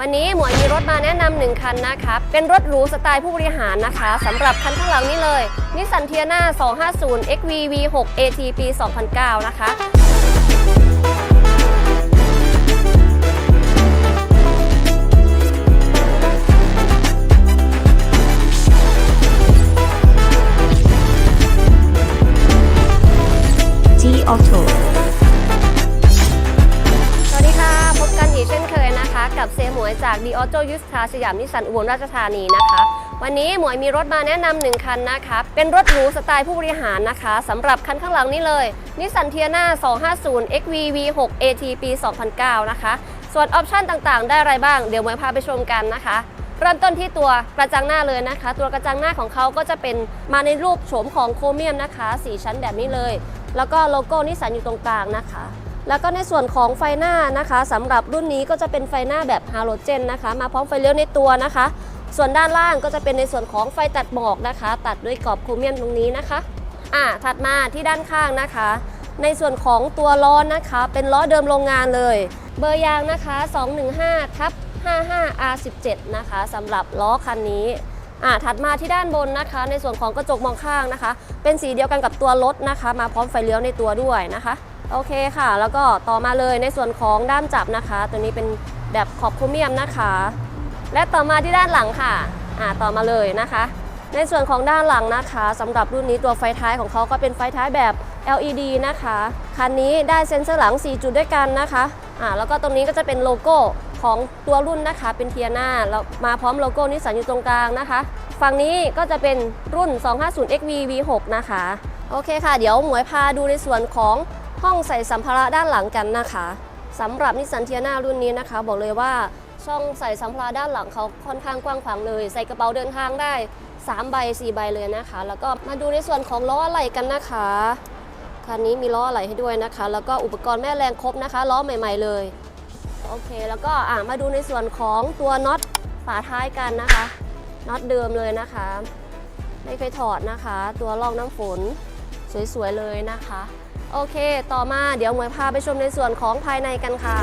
วันนี้หมวยมีรถมาแนะนำหนึ่งคันนะครับเป็นรถหรูสไตล์ผู้บริหารนะคะสำหรับคันข้างหลังนี้เลยนิสสันเทียนา250 XV V6 AT ปี 2009 นะคะ จาก d ีออโตยุสคาสยามนิสสันอุบลราชธานีนะคะ วันนี้หมวยมีรถมาแนะนำหนึ่งคันนะคะ เป็นรถหรูสไตล์ผู้บริหารนะคะสำหรับคันข้างหลังนี้เลยนิสสันเทียนา250 XV V6 AT ปี 2009 นะคะ ส่วนออปชั่นต่างๆ ได้อะไรบ้างเดี๋ยวหมวยพาไปชมกันนะคะเริ่มต้นที่ตัวกระจังหน้าเลยนะคะ ตัวกระจังหน้าของเขาก็จะเป็นมาในรูปโฉมของโครเมียมนะคะสีชั้นแบบนี้เลย แล้วก็โลโก้นิสสันอยู่ตรงกลางนะคะ แล้วก็ในส่วนของไฟหน้านะคะสำหรับรุ่นนี้ก็จะเป็นไฟหน้าแบบฮาโลเจนนะคะ มาพร้อมไฟเลี้ยวในตัวนะคะ ส่วนด้านล่างก็จะเป็นในส่วนของไฟตัดหมอกนะคะ ตัดด้วยกรอบโครเมียมตรงนี้นะคะอ่าถัดมาที่ด้านข้างนะคะ ในส่วนของตัวล้อนะคะ เป็นล้อเดิมโรงงานเลย เบอร์ยางนะคะ215ทับ 55 R17 นะคะสำหรับล้อคันนี้อ่าถัดมาที่ด้านบนนะคะ ในส่วนของกระจกมองข้างนะคะ เป็นสีเดียวกันกับตัวรถนะคะ มาพร้อมไฟเลี้ยวในตัวด้วยนะคะ โอเคค่ะ แล้วก็ต่อมาเลยในส่วนของด้ามจับนะคะ ตัวนี้เป็นแบบขอบโครเมียมนะคะ และต่อมาที่ด้านหลังค่ะอ่าต่อมาเลยนะคะ ในส่วนของด้านหลังนะคะสำหรับรุ่นนี้ตัวไฟท้ายของเขาก็เป็นไฟท้ายแบบ LED นะคะคันนี้ได้เซ็นเซอร์หลัง 4 จุดด้วยกันนะคะอ่าแล้วก็ตรงนี้ก็จะเป็นโลโก้ของตัวรุ่นนะคะเป็นเทียนาแล้วมาพร้อมโลโก้นิสสันอยู่ตรงกลางนะคะ ฝั่งนี้ก็จะเป็นรุ่น 250 XV V6 นะคะ โอเคค่ะ เดี๋ยวหมวยพาดูในส่วนของ ห้องใส่สัมภาระด้านหลังกันนะคะสำหรับนิสสันเทียนารุ่นนี้นะคะ บอกเลยว่าช่องใส่สัมภาระด้านหลังเขาค่อนข้างกว้างขวางเลย ใส่กระเป๋าเดินทางได้ 3 ใบ 4 ใบเลยนะคะ แล้วก็มาดูในส่วนของล้ออะไหล่กันนะคะคันนี้มีล้ออะไหล่ให้ด้วยนะคะ แล้วก็อุปกรณ์แม่แรงครบนะคะล้อใหม่ ๆ เลยโอเคแล้วก็อ่ามาดูในส่วนของตัวน็อตฝาท้ายกันนะคะน็อตเดิมเลยนะคะ ไม่เคยถอดนะคะ ตัวรองน้ำฝนสวยๆเลยนะคะ โอเค ต่อมาเดี๋ยวหมวยพาไปชมในส่วนของภายในกันค่ะ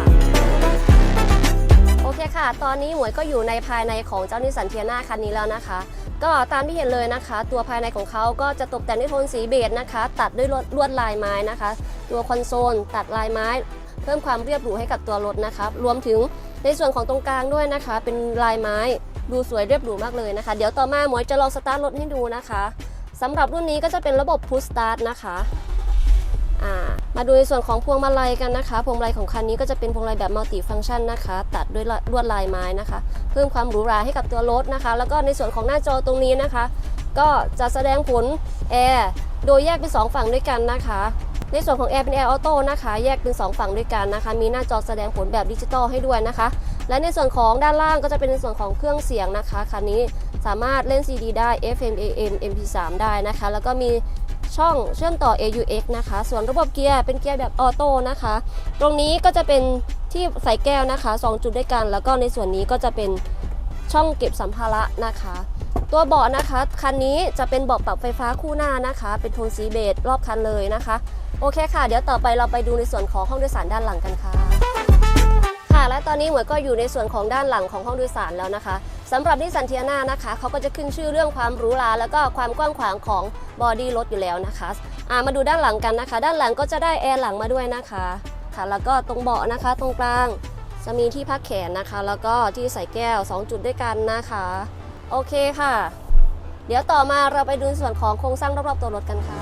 โอเคค่ะ ตอนนี้หมวยก็อยู่ในภายในของเจ้านิสันเทียนาคันนี้แล้วนะคะ ก็ตามที่เห็นเลยนะคะ ตัวภายในของเขาก็จะตกแต่งด้วยโทนสีเบจนะคะ ตัดด้วยลวดลวดลายไม้นะคะ ตัวคอนโซล ตัดลายไม้ เพิ่มความเรียบหรูให้กับตัวรถนะคะ รวมถึงในส่วนของตรงกลางด้วยนะคะ เป็นลายไม้ดูสวยเรียบหรูมากเลยนะคะ เดี๋ยวต่อมาหมวยจะลองสตาร์ทรถให้ดูนะคะสำหรับรุ่นนี้ก็จะเป็นระบบ push start นะคะ มาดูในส่วนของพวงมาลัยกันนะคะ พวงมาลัยของคันนี้ก็จะเป็นพวงมาลัยแบบมัลติฟัง c t ชันนะคะ ตัดด้วยลวดลายไม้นะคะ เพิ่มความหรูหราให้กับตัวรถนะคะ แล้วก็ในส่วนของหน้าจอตรงนี้นะคะ ก็จะแสดงผลแอร์โดยแยกเป็นสองฝั่งด้วยกันนะคะ ในส่วนของแอร์เป็นแอร์ออโต้นะคะ แยกเป็นสองฝั่งด้วยกันนะคะ มีหน้าจอแสดงผลแบบดิจิตอลให้ด้วยนะคะ และในส่วนของด้านล่างก็จะเป็นในส่วนของเครื่องเสียงนะคะ คันนี้สามารถเล่น CD ได้ FM AM MP3 ได้นะคะ แล้วก็มี ช่องเชื่อมต่อ AUX นะคะ ส่วนระบบเกียร์เป็นเกียร์แบบออโต้นะคะ ตรงนี้ก็จะเป็นที่ใส่แก้วนะคะ 2 จุดด้วยกัน แล้วก็ในส่วนนี้ก็จะเป็นช่องเก็บสัมภาระนะคะ ตัวเบาะนะคะ คันนี้จะเป็นเบาะปรับไฟฟ้าคู่หน้านะคะ เป็นโทนสีเบจรอบคันเลยนะคะ โอเคค่ะ เดี๋ยวต่อไปเราไปดูในส่วนของห้องโดยสารด้านหลังกันค่ะ ค่ะ และตอนนี้หมวยก็อยู่ในส่วนของด้านหลังของห้องโดยสารแล้วนะคะ สำหรับนิสสันเทียนานะคะเขาก็จะขึ้นชื่อเรื่องความหรูหราแล้วก็ความกว้างขวางของบอดี้รถอยู่แล้วนะคะามาดูด้านหลังกันนะคะ ด้านหลังก็จะได้แอร์หลังมาด้วยนะคะค่ะแล้วก็ตรงเบาะนะคะ ตรงกลางจะมีที่พักแขนนะคะ แล้วก็ที่ใส่แก้ว 2 จุดด้วยกันนะคะ โอเคค่ะ เดี๋ยวต่อมาเราไปดูส่วนของโครงสร้างรอบๆตัวรถกันค่ะ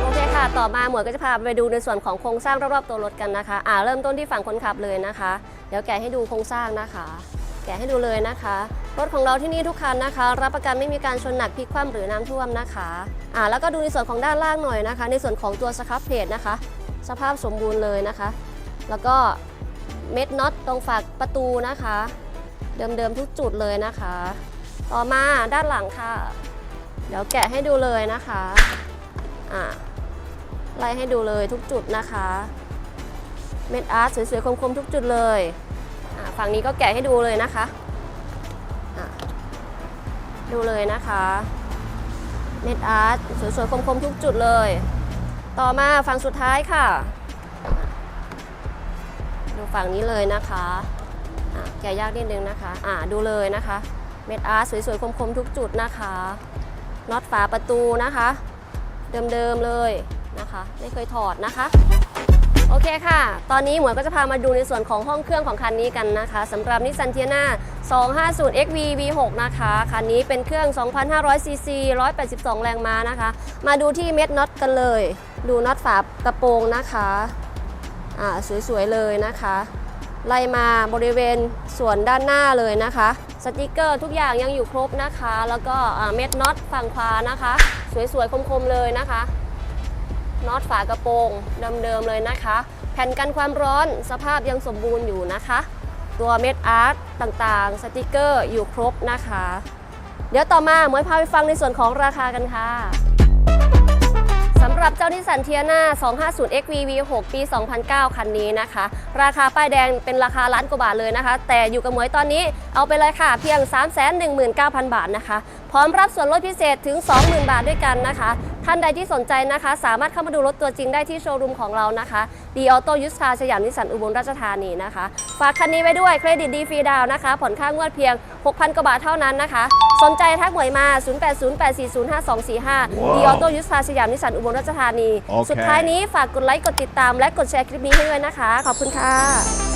โอเคค่ะ ต่อมาหมวยก็จะพาไปดูในส่วนของโครงสร้างรอบๆตัวรถกันนะคะ อ่าเริ่มต้นที่ฝั่งคนขับเลยนะคะ เดี๋ยวแกะให้ดูโครงสร้างนะคะ แกะให้ดูเลยนะคะ รถของเราที่นี่ทุกคันนะคะ รับประกันไม่มีการชนหนักพลิกคว่ำหรือน้ำท่วมนะคะอ่าแล้วก็ดูในส่วนของด้านล่างหน่อยนะคะ ในส่วนของตัวสครับเพจนะคะ สภาพสมบูรณ์เลยนะคะ แล้วก็เม็ดน็อตตรงฝากประตูนะคะ เดิมๆทุกจุดเลยนะคะ ต่อมาด้านหลังค่ะ เดี๋ยวแกะให้ดูเลยนะคะอ่าไล่ให้ดูเลยทุกจุดนะคะ เม็ดอาร์ตสวยๆคมๆทุกจุดเลย ฝั่งนี้ก็แกะให้ดูเลยนะคะ ดูเลยนะคะเม็ดอาร์ตสวยๆคมๆทุกจุดเลย ต่อมาฝั่งสุดท้ายค่ะ ดูฝั่งนี้เลยนะคะอ่าแกะยากนิดนึงนะคะอ่าดูเลยนะคะเม็ดอาร์ตสวยๆคมๆทุกจุดนะคะน็อตฝาประตูนะคะ เดิมๆเลยนะคะ ไม่เคยถอดนะคะ โอเคค่ะ ตอนนี้หมวยก็จะพามาดูในส่วนของห้องเครื่องของคันนี้กันนะคะสำหรับนิสสันเทียนา250 XV V6 นะคะ คันนี้เป็นเครื่อง 2,500ซีซี182 แรงม้านะคะ มาดูที่เม็ดน็อตกันเลย ดูน็อตฝากระโปรงนะคะ อ่า สวยๆ เลยนะคะ ไล่มาบริเวณส่วนด้านหน้าเลยนะคะ สติกเกอร์ทุกอย่างยังอยู่ครบนะคะ แล้วก็เม็ดน็อตฝั่งขวานะคะ สวยๆ คมๆ เลยนะคะ น็อตฝากระโปรงเดิมๆเลยนะคะ แผ่นกันความร้อนสภาพยังสมบูรณ์อยู่นะคะ ตัวเม็ดอาร์ตต่างๆ สติกเกอร์อยู่ครบนะคะ เดี๋ยวต่อมาหมวยพาไปฟังในส่วนของราคากันค่ะสำหรับเจ้านิสสันเทียนา 250 XV V6 ปี 2009 คันนี้นะคะ ราคาป้ายแดงเป็นราคาล้านกว่าบาทเลยนะคะ แต่อยู่กับหมวยตอนนี้เอาไปเลยค่ะ เพียง 319,000 บาทนะคะ พร้อมรับส่วนลดพิเศษถึง 20,000 บาทด้วยกันนะคะ ท่านใดที่สนใจนะคะ สามารถเข้ามาดูรถตัวจริงได้ที่โชว์รูมของเรานะคะดีออโต้ยุสธาสยามนิสสันอุบลราชธานีนะคะ ฝากคันนี้ไว้ด้วยเครดิตดีฟรีดาวน์นะคะ ผ่อนค่างวดเพียง 6,000 กว่าบาทเท่านั้นนะคะ สนใจทักหมวยมา 0808405245 ดีออโต้ยุสธาสยามนิสสันอุบลราชธานีโอเคสุดท้ายนี้ฝากกดไลค์กดติดตามและกดแชร์คลิปนี้ให้ด้วยนะคะ ขอบคุณค่ะ